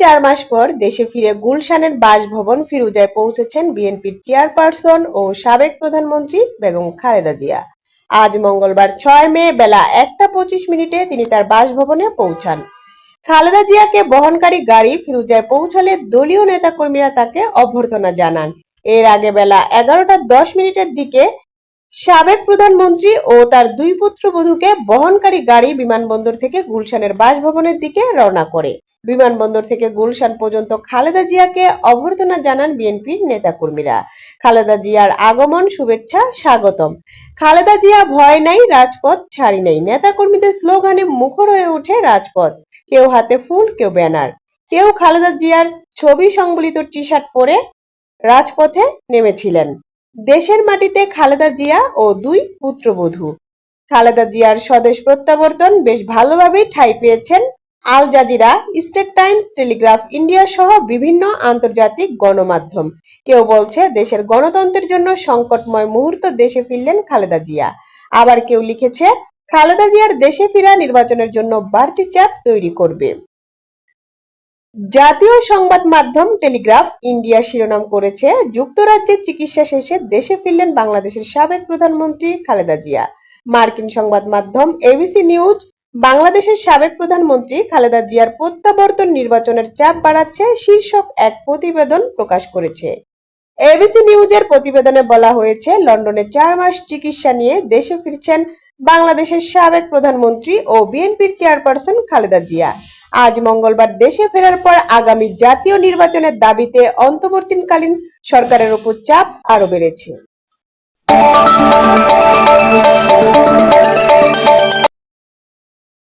চার মাস পর দেশে ফিরে গুলশানের বাসভবন ফিরুজায় পৌঁছেছেন বিএনপির চেয়ারপারসন ও সাবেক প্রধানমন্ত্রী বেগম খালেদা জিয়া। আজ মঙ্গলবার ছয় মে বেলা একটা পঁচিশ মিনিটে তিনি তার বাসভবনে পৌঁছান। খালেদা জিয়াকে বহনকারী গাড়ি ফিরুজায় পৌঁছালে দলীয় নেতাকর্মীরা তাকে অভ্যর্থনা জানান। এর আগে বেলা এগারোটা দশ মিনিটের দিকে সাবেক প্রধানমন্ত্রী ও তার দুই পুত্র পুত্রবধূকে বহনকারী গাড়ি বিমানবন্দর থেকে গুলশানের বাসভবনের দিকে রওনা করে। বিমানবন্দর থেকে গুলশান পর্যন্ত খালেদা জিয়াকে অভ্যর্থনা জানান বিএনপির নেতাকর্মীরা। খালেদা জিয়ার আগমন শুভেচ্ছা, স্বাগতম। খালেদা জিয়া ভয় নাই, রাজপথ ছাড়ি নাই। নেতাকর্মীদের স্লোগানে মুখর হয়ে ওঠে রাজপথ। কেউ হাতে ফুল, কেউ ব্যানার। কেউ খালেদা জিয়ার ছবি সংবলিত টি শার্ট পরে রাজপথে নেমেছিলেন। দেশের মাটিতে খালেদা জিয়া ও দুই পুত্রবধূ। খালেদা জিয়ার স্বদেশ প্রত্যাবর্তন বেশ ভালোভাবেই ঠাঁই পেয়েছেন Al Jazeera, State Times, Telegraph India সহ বিভিন্ন আন্তর্জাতিক গণমাধ্যম। কেউ বলছে দেশের গণতন্ত্রের জন্য সংকটময় মুহূর্ত দেশে ফিরলেন খালেদা জিয়া। আবার কেউ লিখেছে, খালেদা জিয়ার দেশে ফেরা নির্বাচনের জন্য বাড়তি চাপ তৈরি করবে। জাতীয় সংবাদ মাধ্যম টেলিগ্রাফ ইন্ডিয়া শিরোনাম করেছে যুক্তরাজ্যে চিকিৎসা শেষে দেশে ফিরলেন বাংলাদেশের সাবেক প্রধানমন্ত্রী খালেদা জিয়া। মার্কিন সংবাদ মাধ্যম এবিসি নিউজ, বাংলাদেশের সাবেক প্রধানমন্ত্রী খালেদা জিয়ার প্রত্যাবর্তন নির্বাচনের চাপ বাড়াচ্ছে, শীর্ষক এক প্রতিবেদন প্রকাশ করেছে। এবিসি নিউজের প্রতিবেদনে বলা হয়েছে, লন্ডনে চার মাস চিকিৎসা নিয়ে দেশে ফিরছেন বাংলাদেশের সাবেক প্রধানমন্ত্রী ও বিএনপির চেয়ারপারসন খালেদা জিয়া। আজ মঙ্গলবার দেশে ফেরার পর আগামী জাতীয় নির্বাচনের দাবিতে অন্তর্বর্তীকালীন সরকারের উপর চাপ আরও বেড়েছে।